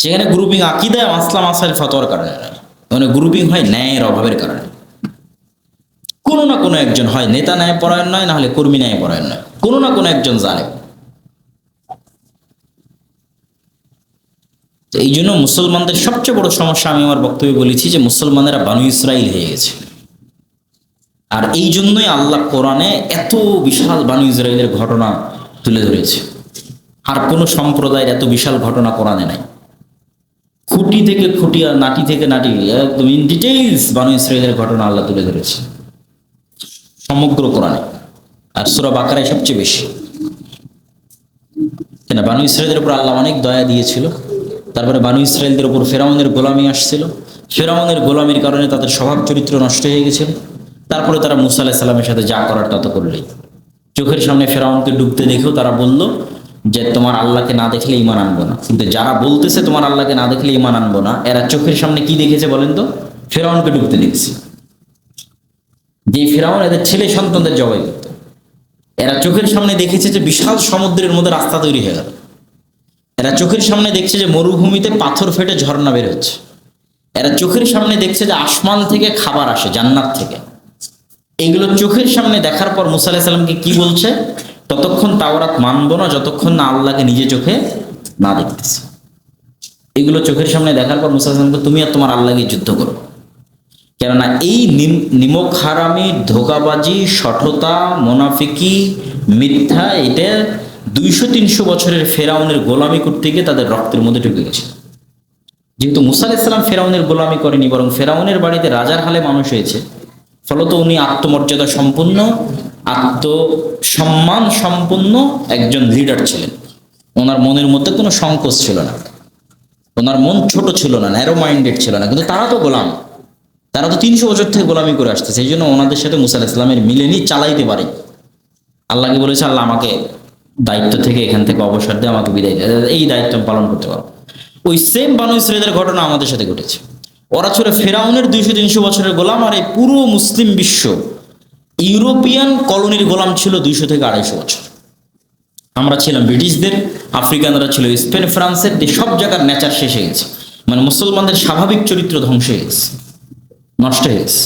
সেখানে গ্রুপিং আকিদায় মাসলাম আসার ফতোয়ার কারণে। মানে গ্রুপিং হয় ন্যায়ের অভাবের কারণে। কোনো না কোনো একজন হয় নেতা ন্যায় পরায়ণ নয়, না হলে কর্মী ন্যায় পরায়ণ নয়। কোনো না কোনো একজন জানে এই জন্য মুসলমানদের সবচেয়ে বড় সমস্যা আমি আমার বক্তব্যে বলেছি যে মুসলমানেরা বানু ইসরাইল হয়ে গেছে। আর এই জন্যই আল্লাহ কোরআনে এত বিশাল বানু ইসরায়েলের ঘটনা তুলে ধরেছে। আর কোনো সম্প্রদায়ের এত বিশাল ঘটনা কোরআনে নাই। খুঁটি থেকে খুঁটি আর নাটি থেকে নাটি, একদম ইন ডিটেইলস বানু ইসরায়েলের ঘটনা আল্লাহ তুলে ধরেছে। সমগ্র কোরআনে। আর সুরা বাকারায় সবচেয়ে বেশি। কেন বানু ইসরায়েলের উপর আল্লাহ অনেক দয়া দিয়েছিল। তারপরে বানু ইসরায়েলদের উপর ফেরাউনের গোলামি আসছিল। ফেরাউনের গোলামির কারণে তাদের স্বভাব চরিত্র নষ্ট হয়ে গেছিল। তারপরে তারা মুসা আলাহ সাল্লামের সাথে যা করার তা তো করলেই। চোখের সামনে ফেরাউনকে ডুবতে দেখেও তারা বলল যে তোমার আল্লাহকে না দেখলে ইমান আনব না। কিন্তু যারা বলতেছে তোমার আল্লাহকে না দেখলে ইমান আনব না, এরা চোখের সামনে কি দেখেছে বলেন তো? ফেরাউনকে ডুবতে দেখছি। যে ফেরাউন এদের ছেলে সন্তানদের জবাই করত। এরা চোখের সামনে দেখেছে যে বিশাল সমুদ্রের মধ্যে রাস্তা তৈরি হয়ে গেল। এরা চোখের সামনে দেখছে যে মরুভূমিতে পাথর ফেটে ঝর্ণা বের হচ্ছে। এরা চোখের সামনে দেখছে যে আসমান থেকে খাবার আসে, জান্নাত থেকে। এইগুলো চোখের সামনে দেখার পর মুসা আলাহিসাল্লামকে কি বলছে? ততক্ষণ তাওরাত মানবো না, যতক্ষণ না আল্লাহকে নিজে চোখে না দেখতেছে। এগুলো চোখের সামনে দেখার পর মুসা আলাহিসাল্লামকে তুমি আর তোমার আল্লাহকে যুদ্ধ করো। কেননা এই নিম- নিমক হারামি, ধোকাবাজি, সঠতা, মোনাফিকি, মিথ্যা, এটা দুইশো, তিনশো বছরের ফেরাউনের গোলামি করতে গিয়ে তাদের রক্তের মধ্যে ঢুকে গেছে। যেহেতু মুসা ইসলাম ফেরাউনের গোলামি করেনি, বরং ফেরাউনের বাড়িতে রাজার হালে মানুষ হয়েছে, ফলত উনি আত্মমর্যাদা সম্পন্ন আত্মসম্মান সম্পন্ন একজন লিডার ছিলেন। ওনার মনের মধ্যে কোনো সংকোচ ছিল না। ওনার মন ছোট ছিল না ন্যারো মাইন্ডেড ছিল না। কিন্তু তারা তো গোলাম। তারা তো তিনশো বছর থেকে গোলামি করে আসছে। সেই জন্য ওনাদের সাথে মুসা ইসলামের মিলেনি, চালাইতে পারে। আল্লাহকে বলেছে, আল্লাহ আমাকে দায়িত্ব থেকে এখান থেকে অবসর দিয়ে আমাকে বিদায় দিয়ে এই দায়িত্ব আমি পালন করতে পারব। ওই সেম বানু ইসরায়েলের ঘটনা আমাদের সাথে ঘটেছে। ওরা ছিল ফেরাউনের দুইশো তিনশো বছরের গোলাম আর এই পুরো মুসলিম বিশ্ব ইউরোপিয়ান কলোনির গোলাম ছিল দুইশো থেকে আড়াইশো বছর। আমরা ছিলাম ব্রিটিশদের, আফ্রিকানরা ছিল স্পেন, ফ্রান্সের সব জায়গার নেচার শেষ হয়ে গেছে। মানে মুসলমানদের স্বাভাবিক চরিত্র ধ্বংস হয়ে গেছে, নষ্ট হয়ে গেছে।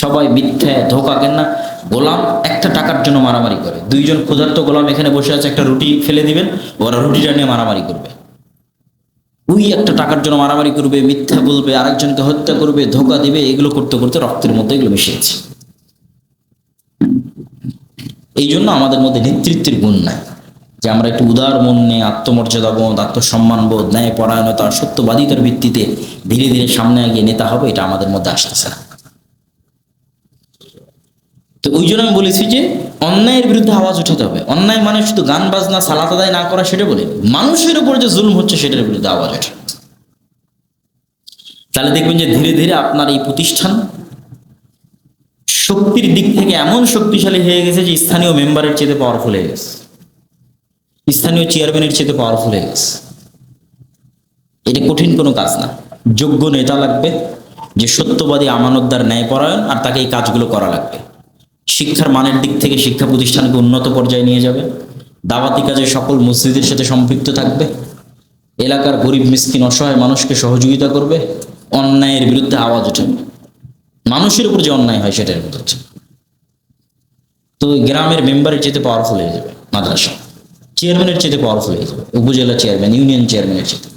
সবাই মিথ্যা, ধোকা কেন না গোলাম একটা টাকার জন্য মারামারি করে। দুইজন ক্ষুধার্ত গোলাম এখানে বসে আছে, একটা রুটি ফেলে দিবেন, ওরা রুটিটা নিয়ে মারামারি করবে। ওই একটা টাকার জন্য মারামারি করবে, মিথ্যা বলবে, আরেকজনকে হত্যা করবে, ধোকা দিবে, এগুলো করতে করতে রক্তের মধ্যে এগুলো মিশে গেছে। এই জন্য আমাদের মধ্যে নেতৃত্বের গুণ নাই। যে আমরা একটু উদার মন নিয়ে আত্মমর্যাদা বোধ, আত্মসম্মান বোধ ন্যায় পরায়ণতা সত্যবাদিতার ভিত্তিতে ধীরে ধীরে সামনে এগিয়ে নেতা হবে, এটা আমাদের মধ্যে আসতেছে না। তো ওই জন্য আমি বলেছি যে, অন্যায়ের বিরুদ্ধে আওয়াজ উঠাতে হবে। অন্যায় মানে শুধু গান, বাজনা, সালাত আদায় না করা, সেটা বলে। মানুষের উপর যে জুলুম হচ্ছে, সেটার বিরুদ্ধে আওয়াজ ওঠে। তাহলে দেখবেন যে ধীরে ধীরে আপনার এই প্রতিষ্ঠান শক্তির দিক থেকে এমন শক্তিশালী হয়ে গেছে যে স্থানীয় মেম্বারের চেয়ে পাওয়ারফুল হয়ে গেছে। স্থানীয় চেয়ারম্যানের চেয়ে পাওয়ারফুল হয়ে গেছে। এটা কঠিন কোনো কাজ না। যোগ্য নেতা লাগবে, যে সত্যবাদী, আমানতদার, ন্যায়পরায়ণ, আর তাকে এই কাজগুলো করা লাগবে। শিক্ষার মানের দিক থেকে শিক্ষা প্রতিষ্ঠানকে উন্নত পর্যায়ে নিয়ে যাবে। দাওয়াতি কাজে সকল মসজিদের সাথে সম্পৃক্ত থাকবে। এলাকার গরিব, মিসকিন, অসহায় মানুষকে সহযোগিতা করবে। অন্যায়ের বিরুদ্ধে আওয়াজ উঠাবে মানুষের উপর যে অন্যায় হয় সেটার বিরুদ্ধে হচ্ছে। তো গ্রামের মেম্বারের চেয়ে পাওয়ারফুল হয়ে যাবে, মাদ্রাসা। চেয়ারম্যানের চেয়ে পাওয়ারফুল হয়ে যাবে, উপজেলা চেয়ারম্যান ইউনিয়ন চেয়ারম্যানের চেয়ে